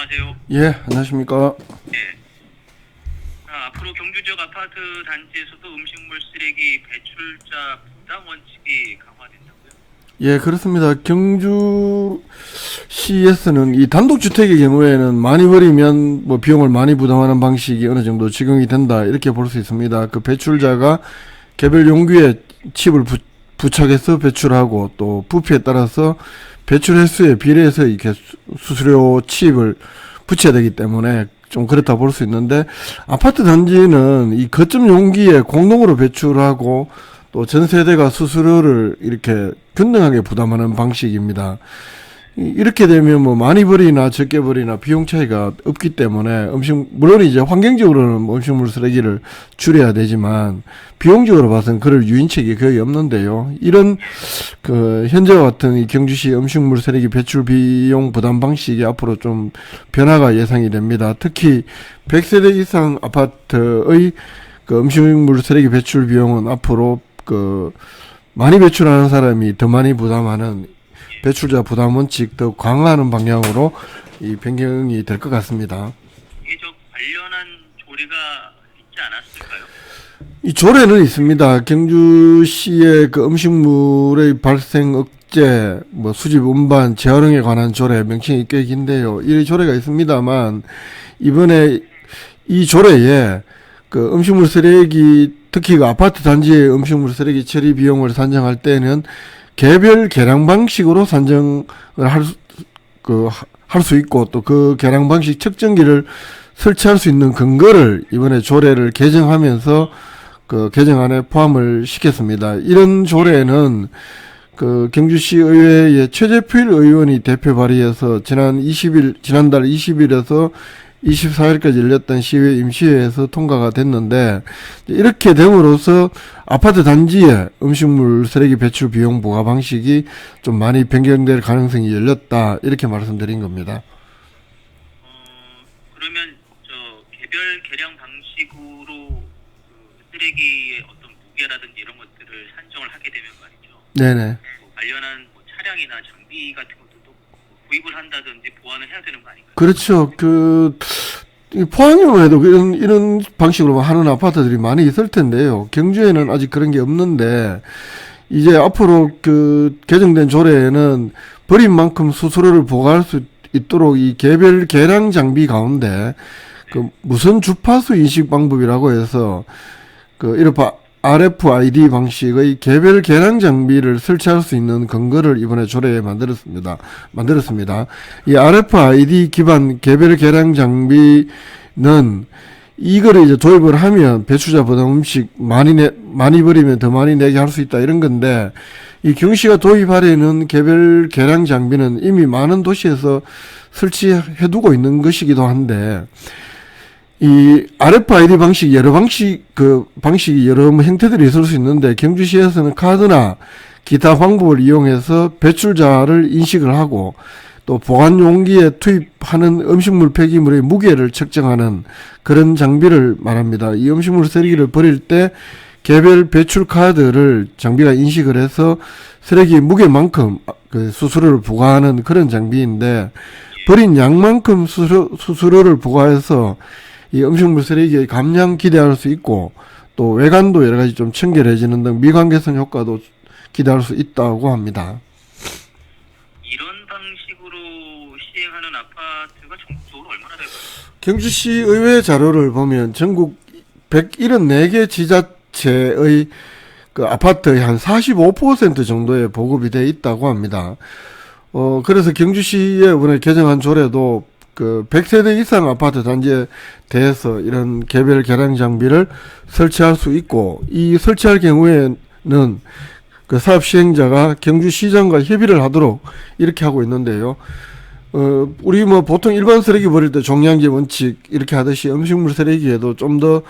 안녕하세요. 예, 안녕하십니까. 네. 아, 앞으로 경주 지역 아파트 단지에서도 음식물 쓰레기 배출자 부담 원칙이 강화된다고요? 예, 그렇습니다. 경주 시에서는 이 단독주택의 경우에는 많이 버리면 뭐 비용을 많이 부담하는 방식이 어느 정도 적용이 된다. 이렇게 볼 수 있습니다. 그 배출자가 개별 용기에 칩을 부, 부착해서 배출하고 또 부피에 따라서 배출 횟수에 비례해서 이렇게 수- 수수료 칩을 붙여야 되기 때문에 좀 그렇다 볼 수 있는데 아파트 단지는 이 거점 용기에 공동으로 배출하고 또 전 세대가 수수료를 이렇게 균등하게 부담하는 방식입니다. 이- 이렇게 되면 뭐 많이 버리나 적게 버리나 비용 차이가 없기 때문에 음식 물론 이제 환경적으로는 뭐 음식물 쓰레기를 줄여야 되지만 비용적으로 봐서는 그럴 유인책이 거의 없는데요. 이런 그 현재와 같은 이 경주시 음식물 쓰레기 배출 비용 부담 방식이 앞으로 좀 변화가 예상이 됩니다. 특히 100세대 이상 아파트의 그 음식물 쓰레기 배출 비용은 앞으로 그 많이 배출하는 사람이 더 많이 부담하는 배출자 부담 원칙 더 강화하는 방향으로 이 변경이 될 것 같습니다. 이게 저 관련한 조례가 있지 않았을까요? 이 조례는 있습니다. 경주시의 그 음식물의 발생 억제, 뭐 수집 운반, 재활용에 관한 조례 명칭이 꽤 긴데요. 이 조례가 있습니다만 이번에 이 조례에 그 음식물 쓰레기 특히 그 아파트 단지의 음식물 쓰레기 처리 비용을 산정할 때는 개별 계량 방식으로 산정을 할 수, 그, 할 수 있고 또 그 계량 방식 측정기를 설치할 수 있는 근거를 이번에 조례를 개정하면서 그 개정안에 포함을 시켰습니다. 이런 조례는 그 경주시 의회의 최재필 의원이 대표 발의해서 지난 20일 지난달 20일에서 24일까지 열렸던 시회 임시회에서 통과가 됐는데 이렇게 됨으로써 아파트 단지의 음식물 쓰레기 배출 비용 부과 방식이 좀 많이 변경될 가능성이 열렸다 이렇게 말씀드린 겁니다. 어, 그러면 저 개별 계량 방식으로 그 쓰레기의 어떤 무게라든지 이런 것들을 산정을 하게 되면 말이죠. 네네. 뭐 관련한 뭐 차량이나 장비 같은 구입을 한다든지 보완을 해야 되는 거 아닌가요? 그렇죠. 그, 이 포항에도 이런, 이런 방식으로 하는 아파트들이 많이 있을 텐데요. 경주에는 아직 그런 게 없는데, 이제 앞으로 그 개정된 조례에는 버린 만큼 수수료를 부과할 수 있도록 이 개별 계량 장비 가운데 그 무선 주파수 인식 방법이라고 해서 그 이른바 RFID 방식의 개별 계량 장비를 설치할 수 있는 근거를 이번에 조례에 만들었습니다. 만들었습니다. 이 RFID 기반 개별 계량 장비는 이거를 이제 도입을 하면 배출자 부담 음식 많이 내, 많이 버리면 더 많이 내게 할 수 있다 이런 건데 이 경시가 도입하려는 개별 계량 장비는 이미 많은 도시에서 설치해 두고 있는 것이기도 한데 이 RFID 방식 여러 방식 그 방식이 여러 형태들이 있을 수 있는데 경주시에서는 카드나 기타 방법을 이용해서 배출자를 인식을 하고 또 보관 용기에 투입하는 음식물 폐기물의 무게를 측정하는 그런 장비를 말합니다. 이 음식물 쓰레기를 버릴 때 개별 배출 카드를 장비가 인식을 해서 쓰레기 무게만큼 그 수수료를 부과하는 그런 장비인데 버린 양만큼 수수료, 수수료를 부과해서 이 음식물 쓰레기의 감량 기대할 수 있고 또 외관도 여러 가지 좀 청결해지는 등 미관 개선 효과도 기대할 수 있다고 합니다. 이런 방식으로 시행하는 아파트가 전국적으로 얼마나 될까요? 경주시 의회 자료를 보면 전국 174개 지자체의 그 아파트의 한 45% 정도의 보급이 돼 있다고 합니다. 어, 그래서 경주시에 이번에 개정한 조례도 그 100세대 이상 아파트 단지에 대해서 이런 개별 계량 장비를 설치할 수 있고 이 설치할 경우에는 그 사업 시행자가 경주시장과 협의를 하도록 이렇게 하고 있는데요. 어, 우리 뭐 보통 일반 쓰레기 버릴 때 종량제 원칙 이렇게 하듯이 음식물 쓰레기에도 좀 더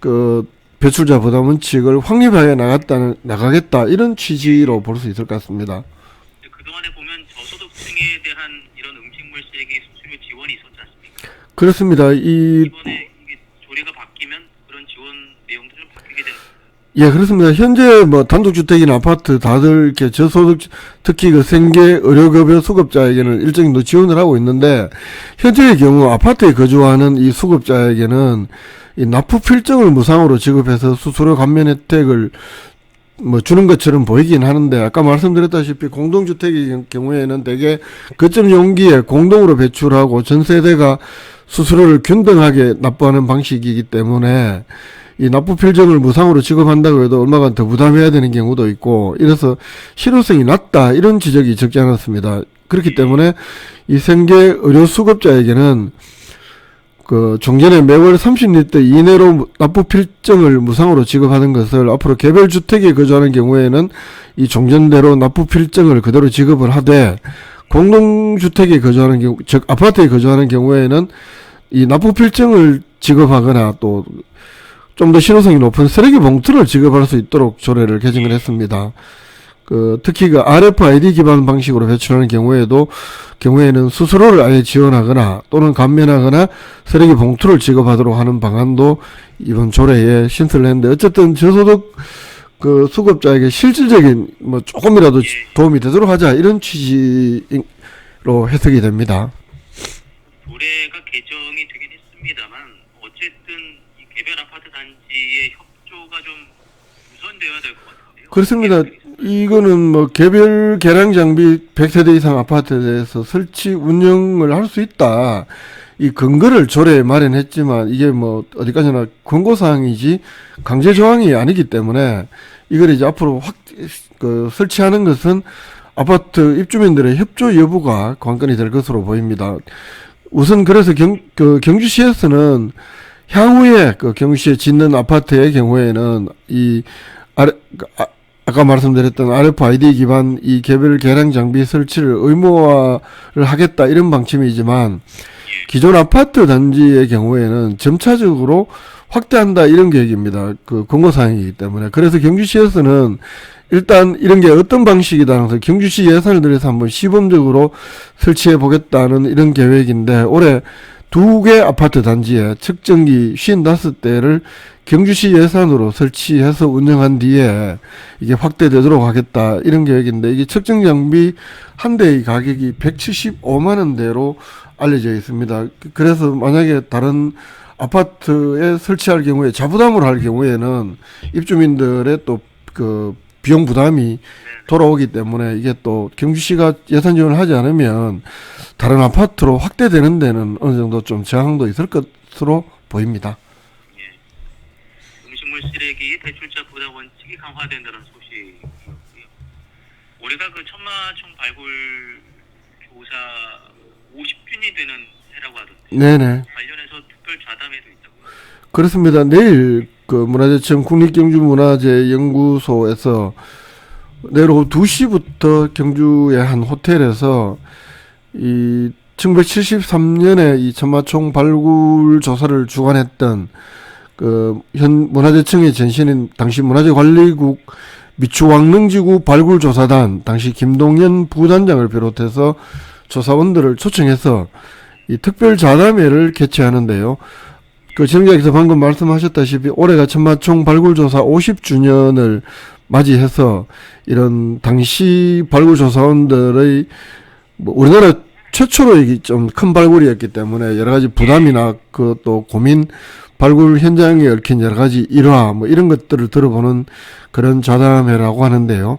그 배출자 부담 원칙을 확립하여 나갔다는 나가겠다 이런 취지로 볼 수 있을 것 같습니다. 그동안에 보면 저소득층에 대한 이런 음식물 쓰레기 수수료 지원이 있었지 않습니까? 그렇습니다. 이 이번에 이게 조례가 바뀌면 그런 지원 내용도 좀 바뀌게 되는? 예, 그렇습니다. 현재 뭐 단독주택이나 아파트 다들 이렇게 저소득, 특히 그 생계 의료급여 수급자에게는 일정 정도 지원을 하고 있는데, 현재의 경우 아파트에 거주하는 이 수급자에게는 이 납부 필증을 무상으로 지급해서 수수료 감면 혜택을 뭐 주는 것처럼 보이긴 하는데 아까 말씀드렸다시피 공동주택의 경- 경우에는 대개 거점 용기에 공동으로 배출하고 전 세대가 수수료를 균등하게 납부하는 방식이기 때문에 이 납부 필정을 무상으로 지급한다고 해도 얼마간 더 부담해야 되는 경우도 있고 이래서 실효성이 낮다 이런 지적이 적지 않았습니다. 그렇기 때문에 이 생계 의료 수급자에게는 그 종전에 매월 30리터 이내로 납부 필정을 무상으로 지급하는 것을 앞으로 개별 주택에 거주하는 경우에는 이 종전대로 납부 필정을 그대로 지급을 하되 공동주택에 거주하는 경우 즉 아파트에 거주하는 경우에는 이 납부 필정을 지급하거나 또 좀 더 실효성이 높은 쓰레기 봉투를 지급할 수 있도록 조례를 개정을 했습니다. 그 특히 그 RFID 기반 방식으로 배출하는 경우에도 경우에는 수수료를 아예 지원하거나 또는 감면하거나 쓰레기 봉투를 지급하도록 하는 방안도 이번 조례에 신설을 했는데 어쨌든 저소득 그 수급자에게 실질적인 뭐 조금이라도 도움이 되도록 하자 이런 취지로 해석이 됩니다. 조례가 개정이 되긴 했습니다만 어쨌든 이 개별 아파트 단지의 협조가 좀 우선되어야 될 것 같은데요. 그렇습니다. 이거는 뭐 개별 개량 장비 100세대 이상 아파트에 대해서 설치 운영을 할 수 있다. 이 근거를 조례에 마련했지만 이게 뭐 어디까지나 권고 사항이지 강제 조항이 아니기 때문에 이걸 이제 앞으로 확 그 설치하는 것은 아파트 입주민들의 협조 여부가 관건이 될 것으로 보입니다. 우선 그래서 경, 그 경주시에서는 향후에 그 경주시에 짓는 아파트의 경우에는 이 아래, 아, 아까 말씀드렸던 RFID 기반 이 개별 개량 장비 설치를 의무화를 하겠다 이런 방침이지만 기존 아파트 단지의 경우에는 점차적으로 확대한다 이런 계획입니다. 그 권고사항이기 때문에 그래서 경주시에서는 일단 이런 게 어떤 방식이다 해서 경주시 예산을 들여서 한번 시범적으로 설치해 보겠다는 이런 계획인데 올해 두 개 아파트 단지에 측정기 55대를 경주시 예산으로 설치해서 운영한 뒤에 이게 확대되도록 하겠다 이런 계획인데 이게 측정 장비 한 대의 가격이 175만 원대로 알려져 있습니다. 그래서 만약에 다른 아파트에 설치할 경우에 자부담을 할 경우에는 입주민들의 또그 비용 부담이 돌아오기 때문에 이게 또 경주시가 예산 지원을 하지 않으면 다른 아파트로 확대되는 데는 어느 정도 좀 저항도 있을 것으로 보입니다. 쓰레기 대출자 부담 원칙이 강화된다는 소식이었고요. 올해가 그 천마총 발굴 조사 50주년이 되는 해라고 하던데 네네. 관련해서 특별 좌담회도 있다고요. 그렇습니다. 내일 그 문화재청 국립경주문화재연구소에서 내일 오후 2시부터 경주의 한 호텔에서 이 1973년에 이 천마총 발굴 조사를 주관했던 그 현 문화재청의 전신인 당시 문화재관리국 미추왕릉지구 발굴조사단 당시 김동연 부단장을 비롯해서 조사원들을 초청해서 이 특별 자담회를 개최하는데요. 그 지능자께서 방금 말씀하셨다시피 올해가 천마총 발굴조사 50주년을 맞이해서 이런 당시 발굴조사원들의 뭐 우리나라 최초로 좀 큰 발굴이었기 때문에 여러 가지 부담이나 그 또 고민 발굴 현장에 얽힌 여러 가지 일화 뭐 이런 것들을 들어보는 그런 자담회라고 하는데요.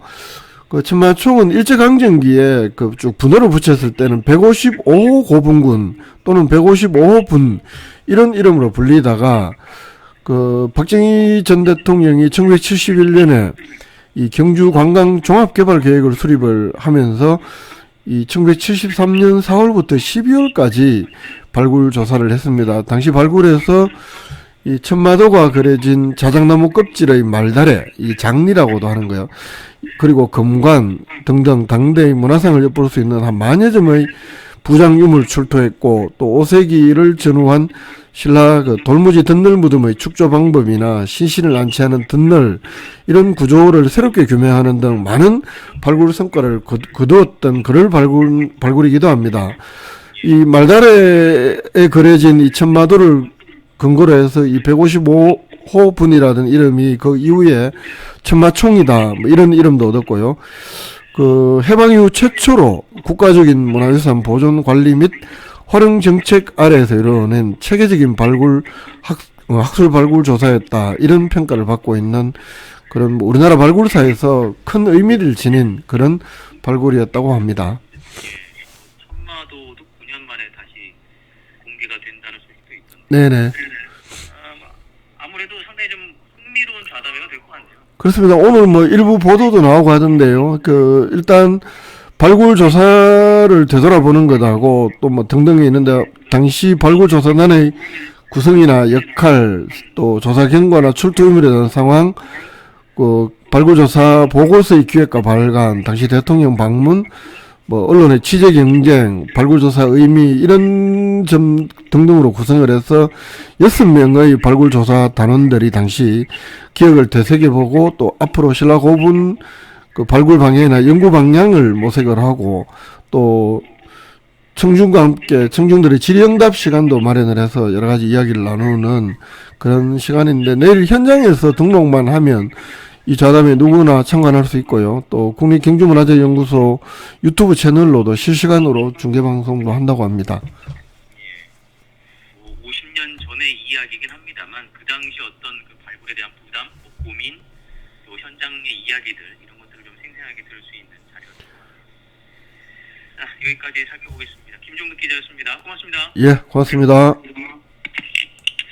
그 천마총은 일제강점기에 그 쭉 분호를 붙였을 때는 155호 고분군 또는 155호 분 이런 이름으로 불리다가 그 박정희 전 대통령이 1971년에 이 경주 관광 종합 개발 계획을 수립을 하면서 이 1973년 4월부터 12월까지 발굴 조사를 했습니다. 당시 발굴에서 이 천마도가 그려진 자작나무 껍질의 말다래, 이 장리라고도 하는 거예요. 그리고 금관 등등 당대의 문화상을 엿볼 수 있는 한 만여 점의 부장 유물 출토했고 또 오세기를 전후한 신라 그 돌무지 덧늘 무덤의 축조 방법이나 신신을 안치하는 덧늘 이런 구조를 새롭게 규명하는 등 많은 발굴 성과를 거- 거두었던 그럴 발굴 발굴이기도 합니다. 이 말다래에 그려진 이 천마도를 근거로 해서 이 155 호 분이라는 이름이 그 이후에 천마총이다 뭐 이런 이름도 얻었고요. 그 해방 이후 최초로 국가적인 문화유산 보존 관리 및 활용 정책 아래에서 이루어낸 체계적인 발굴 학, 어, 학술 발굴 조사였다 이런 평가를 받고 있는 그런 뭐 우리나라 발굴사에서 큰 의미를 지닌 그런 발굴이었다고 합니다. 천마도도 9년 만에 다시 공개가 된다는 소식도 있던데 네네. 아, 아무래도 상당히 좀 흥미로운 좌담회가 될 것 같네요. 그렇습니다. 오늘 뭐 일부 보도도 나오고 하던데요. 그 일단 발굴 조사를 되돌아보는 것하고 또 뭐 등등이 있는데 당시 발굴 조사단의 구성이나 역할 또 조사 경과나 출두 의무에 대한 상황 그 발굴 조사 보고서의 기획과 발간 당시 대통령 방문 뭐 언론의 취재 경쟁, 발굴 조사 의미 이런 점 등등으로 구성을 해서 여섯 명의 발굴 조사 단원들이 당시 기억을 되새겨보고 또 앞으로 신라 고분 그 발굴 방향이나 연구 방향을 모색을 하고 또 청중과 함께 청중들의 질의응답 시간도 마련을 해서 여러 가지 이야기를 나누는 그런 시간인데 내일 현장에서 등록만 하면 이 좌담에 누구나 참관할 수 있고요. 또 국립경주문화재연구소 유튜브 채널로도 실시간으로 중계방송도 한다고 합니다. 뭐 50년 전의 이야기긴 합니다만 그 당시 어떤 그 발굴에 대한 부담, 뭐 고민, 또 현장의 이야기들 이런 것들을 좀 생생하게 들을 수 있는 자료였습니다. 자 여기까지 살펴보겠습니다. 김종득 기자였습니다. 고맙습니다. 예, 고맙습니다.